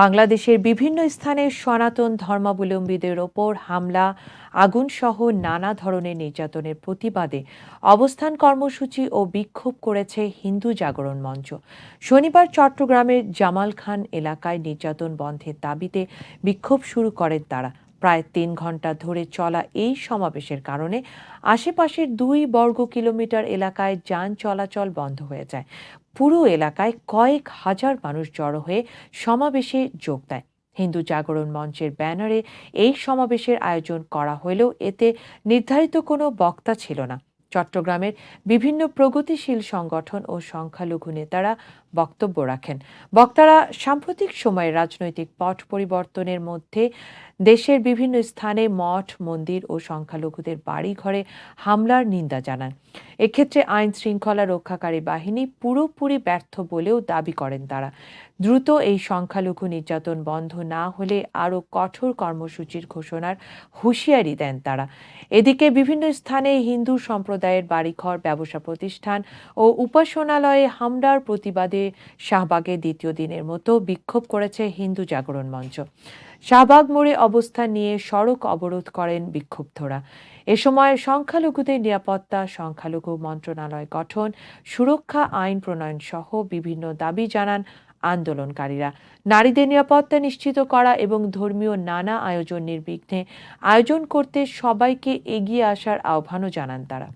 বাংলাদেশের বিভিন্ন স্থানে সনাতন ধর্মাবলম্বীদের ওপর হামলা আগুনসহ নানা ধরনের নির্যাতনের প্রতিবাদে অবস্থান কর্মসূচি ও বিক্ষোভ করেছে হিন্দু জাগরণ মঞ্চ। শনিবার চট্টগ্রামের জামাল খান এলাকায় নির্যাতন বন্ধের দাবিতে বিক্ষোভ শুরু করেন তারা। প্রায় তিন ঘণ্টা ধরে চলা এই সমাবেশের কারণে আশেপাশের দুই বর্গ কিলোমিটার এলাকায় যান চলাচল বন্ধ হয়ে যায়। পুরো এলাকায় কয়েক হাজার মানুষ জড়ো হয়ে সমাবেশে যোগ দেয়। হিন্দু জাগরণ মঞ্চের ব্যানারে এই সমাবেশের আয়োজন করা হলেও এতে নির্ধারিত কোনো বক্তা ছিল না। চট্টগ্রামের বিভিন্ন প্রগতিশীল সংগঠন ও সংখ্যালঘু নেতারা বক্তব্য রাখেন। বক্তারা সাম্প্রতিক সময়ে রাজনৈতিক পট পরিবর্তনের মধ্যে দেশের বিভিন্ন স্থানে মঠ, মন্দির ও সংখ্যালঘুদের বাড়িঘরে হামলার নিন্দা জানান। এক্ষেত্রে আইন শৃঙ্খলা রক্ষাকারী বাহিনী পুরোপুরি ব্যর্থ বলেও দাবি করেন তারা। দ্রুত এই সংখ্যালঘু নির্যাতন বন্ধ না হলে আরও কঠোর কর্মসূচির ঘোষণার হুঁশিয়ারি দেন তারা। এদিকে বিভিন্ন স্থানে হিন্দু সম্প্রদায়ের বাড়িঘর, ব্যবসা প্রতিষ্ঠান ও উপাসনালয়ে হামলার প্রতিবাদে শাহবাগে দ্বিতীয় দিনের মতো বিক্ষোভ করেছে হিন্দু জাগরণ মঞ্চ। শাহবাগ মোড়ে অবস্থান নিয়ে সড়ক অবরোধ করেন বিক্ষুব্ধরা। এ সময় সংখ্যালঘুদের নিরাপত্তা, সংখ্যালঘু মন্ত্রণালয় গঠন, সুরক্ষা, আইন প্রণয়ন সহ বিভিন্ন দাবি জানান আন্দোলনকারীরা। নারীদের নিরাপত্তা নিশ্চিত করা এবং ধর্মীয় নানা আয়োজন নির্বিঘ্নে আয়োজন করতে সবাইকে এগিয়ে আসার আহ্বানও জানান তারা।